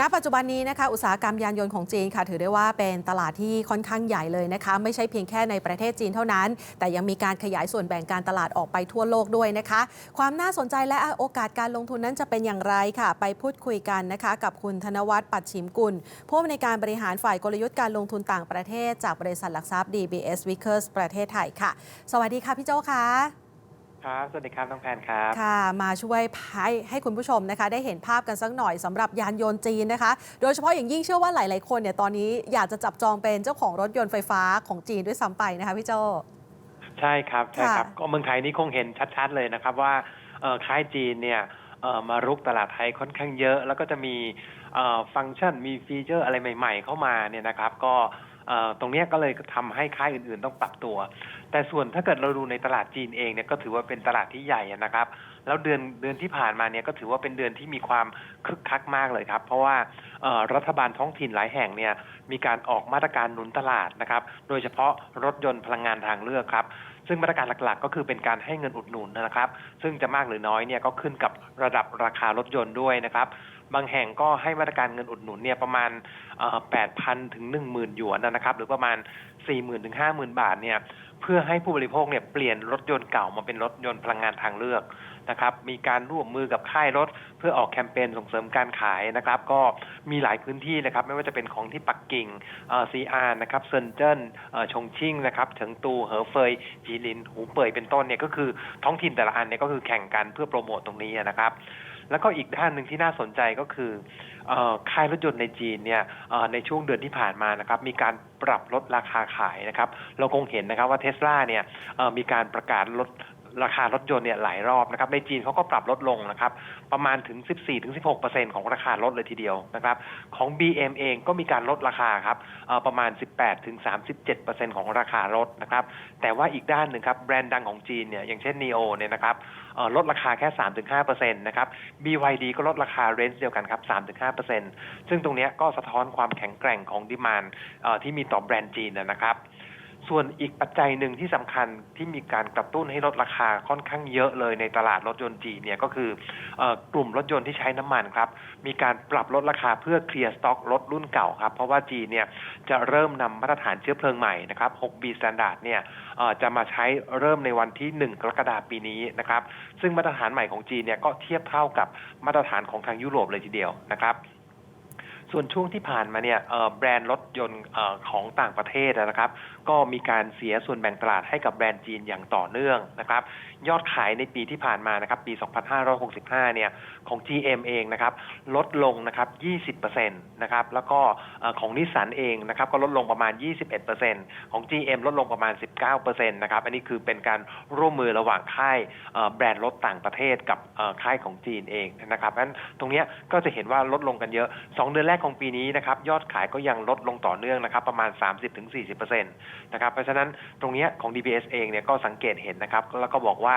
ณปัจจุบันนี้นะคะอุตสาหกรรมยานยนต์ของจีนค่ะถือได้ว่าเป็นตลาดที่ค่อนข้างใหญ่เลยนะคะ ไม่ใช่เพียงแค่ในประเทศจีนเท่านั้น แต่ยังมีการขยายส่วนแบ่งการตลาดออกไปทั่วโลกด้วยนะคะ ความน่าสนใจและโอกาสการลงทุนนั้นจะเป็นอย่างไรค่ะ ไปพูดคุยกันนะคะ กับคุณธนวัฒน์ปัดชิมกุลผู้อำนวยการบริหารฝ่ายกลยุทธ์การลงทุนต่างประเทศจากบริษัทหลักทรัพย์ DBS Vickers ประเทศไทยค่ะ สวัสดีค่ะพี่โจ้ค่ะ ครับ สวัสดีครับน้องแพนครับ ค่ะ มาช่วยให้ให้คุณผู้ชมนะคะ ได้เห็นภาพกันสักหน่อยสำหรับยานยนต์จีนนะคะ โดยเฉพาะอย่างยิ่งเชื่อว่าหลาย ๆ คนเนี่ยตอนนี้อยากจะจับจองเป็นเจ้าของรถยนต์ไฟฟ้าของจีนด้วยซ้ำไปนะคะพี่โจใช่ครับใช่ครับค่ะก็เมืองไทยนี่คงเห็นชัด ๆ เลยนะครับว่าเอ่อค่ายจีนเนี่ยเอ่อมารุกตลาดไทยค่อนข้างเยอะ แล้วก็จะมีเอ่อ ฟังก์ชันมีฟีเจอร์อะไรใหม่ ๆ เข้ามาเนี่ยนะครับ ก็ตรงนี้ก็เลยทำให้ค่ายอื่นๆต้องปรับตัว แต่ส่วนถ้าเกิดเราดูในตลาดจีนเองเนี่ยก็ถือว่าเป็นตลาดที่ใหญ่นะครับ แล้วเดือนเดือนที่ผ่านมาเนี่ยก็ถือว่าเป็นเดือนที่มีความคึกคักมากเลยครับ เพราะว่ารัฐบาลท้องถิ่นหลายแห่งเนี่ยมีการออกมาตรการหนุนตลาดนะครับ โดยเฉพาะรถยนต์พลังงานทางเลือกครับ ซึ่งมาตรการหลักๆ ก็คือเป็นการให้เงินอุดหนุนนะครับ ซึ่งจะมากหรือน้อยเนี่ยก็ขึ้นกับระดับราคารถยนต์ด้วยนะครับ บางแห่งก็ให้มาตรการเงินอุดหนุนเนี่ยประมาณ 8,000 ถึง 10,000 หยวนนะครับ หรือประมาณ 40,000 ถึง 50,000 บาทเนี่ย เพื่อให้ผู้บริโภคเนี่ยเปลี่ยนรถยนต์เก่ามาเป็นรถยนต์พลังงานทางเลือกนะครับ มีการร่วมมือกับค่ายรถ เพื่อออกแคมเปญส่งเสริมการขายนะครับ ก็มีหลายพื้นที่นะครับ ไม่ว่าจะเป็นของที่ปักกิ่งซีอาร์นะครับเซินเจิ้นเอ่อชงชิ่งนะครับเฉิงตู เหอเฟย จีลิน หูเป่ยเป็นต้นเนี่ยก็คือท้องถิ่นแต่ละอันเนี่ยก็คือแข่งกันเพื่อโปรโมตตรงนี้นะครับ แล้วก็อีกด้านหนึ่งที่น่าสนใจก็คือค่ายรถยนต์ในจีนเนี่ยในช่วงเดือนที่ผ่านมานะครับมีการปรับลดราคาขายนะครับ เราคงเห็นนะครับว่าเทสลาเนี่ยมีการประกาศลด ราคารถยนต์เนี่ยหลายรอบนะครับ ในจีนเขาก็ปรับลดลงนะครับ ประมาณถึง 14-16%ของราคารถเลยทีเดียวนะครับ ของ BM เองก็มีการลดราคาครับประมาณ 18-37%ของราคารถนะครับ แต่ว่าอีกด้านหนึ่งครับแบรนด์ดังของจีนเนี่ยอย่างเช่น NIO เนี่ยนะครับลดราคาแค่ 3-5%นะครับ BYD ก็ลดราคาเรนจ์เดียวกันครับ 3-5%ซึ่งตรงนี้ก็สะท้อนความแข็งแกร่งของดิมานที่มีต่อแบรนด์จีนนะครับ ส่วนอีกปัจจัยหนึ่งที่สำคัญที่มีการกระตุ้นให้ลดราคาค่อนข้างเยอะเลยในตลาดรถยนต์จีนเนี่ยก็คืออกลุ่มรถยนต์ที่ใช้น้ำมันครับ มีการปรับลดราคาเพื่อเคลียร์สต็อกรถรุ่นเก่าครับ เพราะว่าจีนเนี่ยจะเริ่มนำมาตรฐานเชื้อเพลิงใหม่นะครับ 6B Standard เนี่ยจะมาใช้เริ่มในวันที่ 1 กรกฎาคมปีนี้นะครับ ซึ่งมาตรฐานใหม่ของจีนเนี่ยก็เทียบเท่ากับมาตรฐานของทางยุโรปเลยทีเดียวนะครับ ส่วนช่วงที่ผ่านมาเนี่ยแบรนด์รถยนต์ของต่างประเทศนะครับ ก็มีการเสียส่วนแบ่งตลาดให้กับแบรนด์จีนอย่างต่อเนื่องนะครับ ยอดขายในปีที่ผ่านมานะครับปี 2565 เนี่ยของ GM เองนะครับลดลงนะครับ 20%นะครับแล้วก็ของนิสสันเองนะครับก็ลดลงประมาณ 21%ของ GM ลดลงประมาณ 19%นะครับอันนี้คือเป็นการร่วมมือระหว่างค่ายแบรนด์รถต่างประเทศกับค่ายของจีนเองนะครับเพราะฉะนั้นตรงนี้ก็จะเห็นว่าลดลงกันเยอะ 2 เดือนแรกกของปีนี้นะครับยอดขายก็ยังลดลงต่อเนื่องนะครับ ประมาณ 30-40%นะครับเพราะฉะนั้นตรงนี้ของ DBS เองเนี่ยก็สังเกตเห็นนะครับ แล้วก็บอกว่า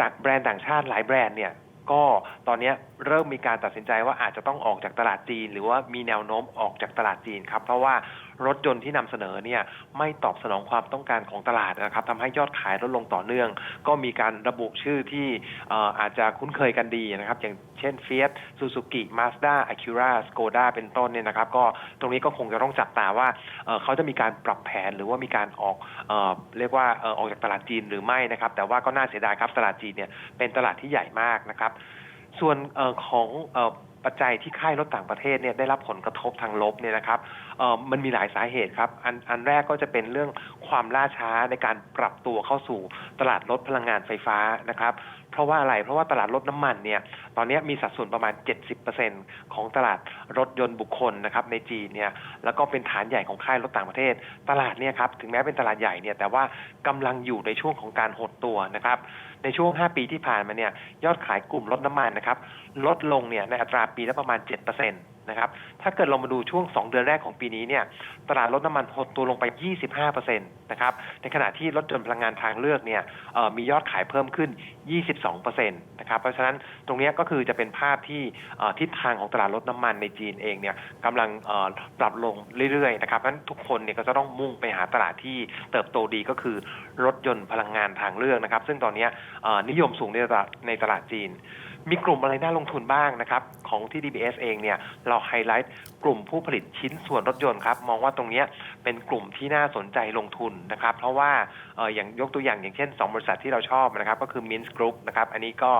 จากแบรนด์ต่างชาติหลายแบรนด์เนี่ยก็ตอนนี้เริ่มมีการตัดสินใจว่าอาจจะต้องออกจากตลาดจีน หรือว่ามีแนวโน้มออกจากตลาดจีนครับ เพราะว่า รถยนต์ที่นำเสนอเนี่ยไม่ตอบสนองความต้องการของตลาดนะครับทำให้ยอดขายลดลงต่อเนื่อง ก็มีการระบุชื่อที่ออาจจะคุ้นเคยกันดีนะครับ อย่างเช่น Fiat Suzuki Mazda Acura Skoda เป็นต้นเนี่ยนะครับ ก็ตรงนี้ก็คงจะต้องจับตาว่าเเขาจะมีการปรับแผนหรือว่ามีการออกเอเรียกว่าออกจากตลาดจีนหรือไม่นะครับ แต่ว่าก็น่าเสียดายครับตลาดจีนเนี่ยเป็นตลาดที่ใหญ่มากนะครับ ส่วนออของออ ปัจจัยที่ค่ายรถต่างประเทศเนี่ยได้รับผลกระทบทางลบเนี่ยนะครับเออมันมีหลายสาเหตุครับ อันอันแรกก็จะเป็นเรื่อง ความล่าช้าในการปรับตัวเข้าสู่ตลาดรถพลังงานไฟฟ้านะครับ เพราะว่าอะไร เพราะว่าตลาดรถน้ำมันเนี่ยตอนนี้มีสัดส่วนประมาณ 70%ของตลาดรถยนต์บุคคลนะครับในจีนเนี่ยแล้วก็เป็นฐานใหญ่ของค่ายรถต่างประเทศ ตลาดเนี่ยครับถึงแม้เป็นตลาดใหญ่เนี่ยแต่ว่ากำลังอยู่ในช่วงของการหดตัวนะครับในช่วง 5 ปีที่ผ่านมาเนี่ยยอดขายกลุ่มรถน้ำมันนะครับลดลงเนี่ยในอัตราปีละประมาณ 7%นะครับ ถ้าเกิดเรามาดูช่วง 2 เดือนแรกของปีนี้เนี่ย ตลาดรถน้ำมันหดตัวลงไป 25%นะครับ ในขณะที่รถยนต์พลังงานทางเลือกเนี่ยมียอดขายเพิ่มขึ้น 22%นะครับ เพราะฉะนั้นตรงนี้ก็คือจะเป็นภาพที่ทิศทางของตลาดรถน้ำมันในจีนเองเนี่ยกำลังปรับลงเรื่อยๆนะครับเพราะฉะนั้นทุกคนเนี่ยก็จะต้องมุ่งไปหาตลาดที่เติบโตดีก็คือรถยนต์พลังงานทางเลือกนะครับ ซึ่งตอนนี้นิยมสูงในตลาดในตลาดจีน มีกลุ่มอะไรน่าลงทุนบ้างนะครับ ของที่ DBS เองเนี่ย เราไฮไลท์กลุ่มผู้ผลิตชิ้นส่วนรถยนต์ครับ มองว่าตรงนี้เป็นกลุ่มที่น่าสนใจลงทุนนะครับ เพราะว่าอย่างยกตัวอย่างอย่างเช่น 2 บริษัทที่เราชอบนะครับ ก็คือ Mint Group นะครับ อันนี้ก็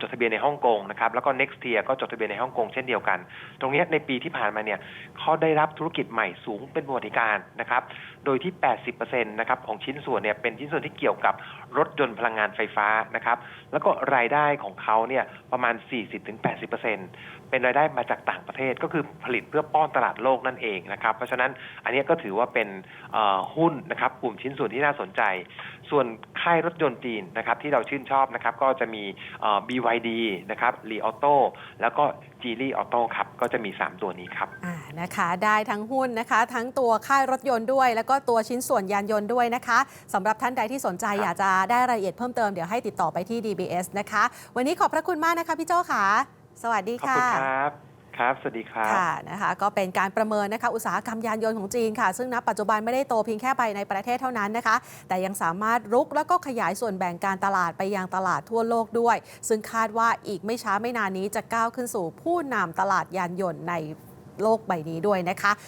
จดทะเบียนในฮ่องกงนะครับ แล้วก็ Nextia ก็จดทะเบียนในฮ่องกงเช่นเดียวกัน ตรงนี้ในปีที่ผ่านมาเนี่ยเขาได้รับธุรกิจใหม่สูงเป็นประวัติการนะครับ โดยที่ 80%นะครับของชิ้นส่วนเนี่ยเป็นชิ้นส่วนที่เกี่ยวกับ รถยนต์พลังงานไฟฟ้านะครับแล้วก็รายได้ของเขาเนี่ยประมาณ 40-80%เป็นรายได้มาจากต่างประเทศก็คือผลิตเพื่อป้อนตลาดโลกนั่นเองนะครับ เพราะฉะนั้นอันนี้ก็ถือว่าเป็นหุ้นนะครับกลุ่มชิ้นส่วนที่น่าสนใจ ส่วนค่ายรถยนต์จีนนะครับที่เราชื่นชอบนะครับก็จะมี BYD นะครับ Li Auto แล้วก็ Geely Auto ครับก็จะมี 3 ตัวนี้ครับอ่า นะคะได้ทั้งหุ้นนะคะ ทั้งตัวค่ายรถยนต์ด้วย แล้วก็ตัวชิ้นส่วนยานยนต์ด้วยนะคะสำหรับท่านใดที่สนใจครับอยากจะได้รายละเอียดเพิ่มเติมเดี๋ยวให้ติดต่อไปที่ DBS นะคะ วันนี้ขอบพระคุณมากนะคะพี่โจค่ะ สวัสดีขอบค่ะคุณครับครับ สวัสดีครับ ค่ะ นะคะ ก็เป็นการประเมินนะคะ อุตสาหกรรมยานยนต์ของจีนค่ะ ซึ่งณปัจจุบันไม่ได้โตเพียงแค่ภายในประเทศเท่านั้นนะคะ แต่ยังสามารถรุกแล้วก็ขยายส่วนแบ่งการตลาดไปยังตลาดทั่วโลกด้วย ซึ่งคาดว่าอีกไม่ช้าไม่นานนี้จะก้าวขึ้นสู่ผู้นำตลาดยานยนต์ใน โลกใบนี้ด้วยนะคะ